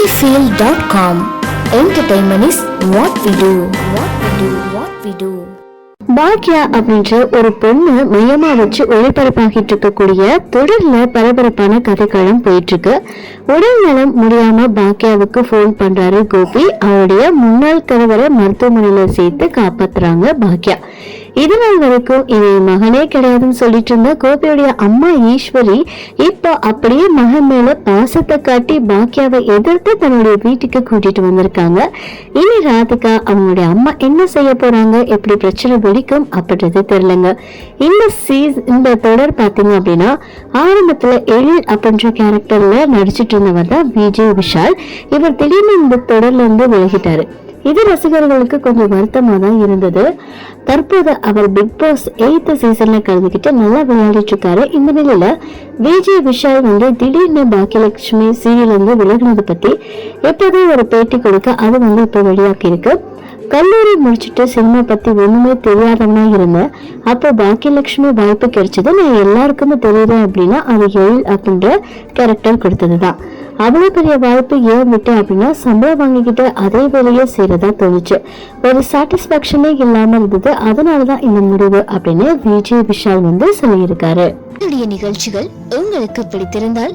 sunnyfield.com. Entertainment is what we do. What we do. What we do. Bhagya அப்படின்ற ஒரு பொண்ணு மையமா வச்சு ஒளிபரப்பாகிட்டு இருக்கக்கூடிய தொடர்ல பரபரப்பான கதைக்களம் போயிட்டு இருக்கு உடல் நலம் முடியாம பாக்யாவுக்கு ஃபோன் பண்றாரு கோபி. அவருடைய முன்னாள் கணவரை மருத்துவமனையில சேர்த்து காப்பாத்துறாங்க பாக்யா. இது நாள் வரைக்கும் இவன் மகனே கிடையாதுன்னு சொல்லிட்டு இருந்த கோபியுடைய அம்மா ஈஸ்வரி இப்போ அப்படியே மகன் மேல பாசத்தை காட்டி பாக்யாவை எதிர்த்து தன்னுடைய வீட்டுக்கு கூட்டிட்டு வந்திருக்காங்க. இனி ராதிகா அவங்களுடைய அம்மா என்ன செய்ய போறாங்க எப்படி பிரச்சனை வெடிக்கும் அப்படின்றது தெரியலங்க. இந்த சீஸ் இந்த தொடர் பாத்தீங்க அப்படின்னா ஆரம்பத்துல எழில் அப்படின்ற கேரக்டர்ல நடிச்சிட்டு இருந்தவர் தான் விஜய் விஷால். இவர் திடீர்னு இந்த தொடர்ல இருந்து விலகிட்டாரு. இது ரசிகர்களுக்கு கொஞ்சம் வருத்தமா தான் இருந்தது. தற்போது அவர் பிக் பாஸ் எயித்து சீசன்ல கலந்துக்கிட்டு நல்லா விளையாடிட்டு இருக்காரு. இந்த நிலையில விஜய் விஷால் வந்து திடீர்னு பாக்கியலட்சுமி சீரியல் வந்து விலகினது பத்தி எப்போதும் ஒரு பேட்டி கொடுக்க அது வந்து இப்போ வெளியாக்கி இருக்கு கல்லூரி முடிச்சுட்டு சினிமா பற்றி ஒன்றுமே தெரியாதவனா இருந்தேன் அப்போ பாக்கியலட்சுமி வாய்ப்பு கிடைச்சது நான் எல்லாருக்குமே தெரியுறேன் அப்படின்னா அது எழில் அப்படின்ற கேரக்டர் கொடுத்ததுதான். அவ்வளோ பெரிய வாய்ப்பு ஏன் விட்டேன் அப்படின்னா சம்பளம் வாங்கிக்கிட்டு அதே வேலையை செய்கிறதா தோணுச்சு. ஒரு சாட்டிஸ்ஃபேக்ஷனே இல்லாமல் இருந்தது அதனால தான் இந்த முடிவு அப்படின்னு விஜய் விஷால் வந்து சொல்லியிருக்காரு. நிகழ்ச்சிகள் உங்களுக்கு பிடித்திருந்தால்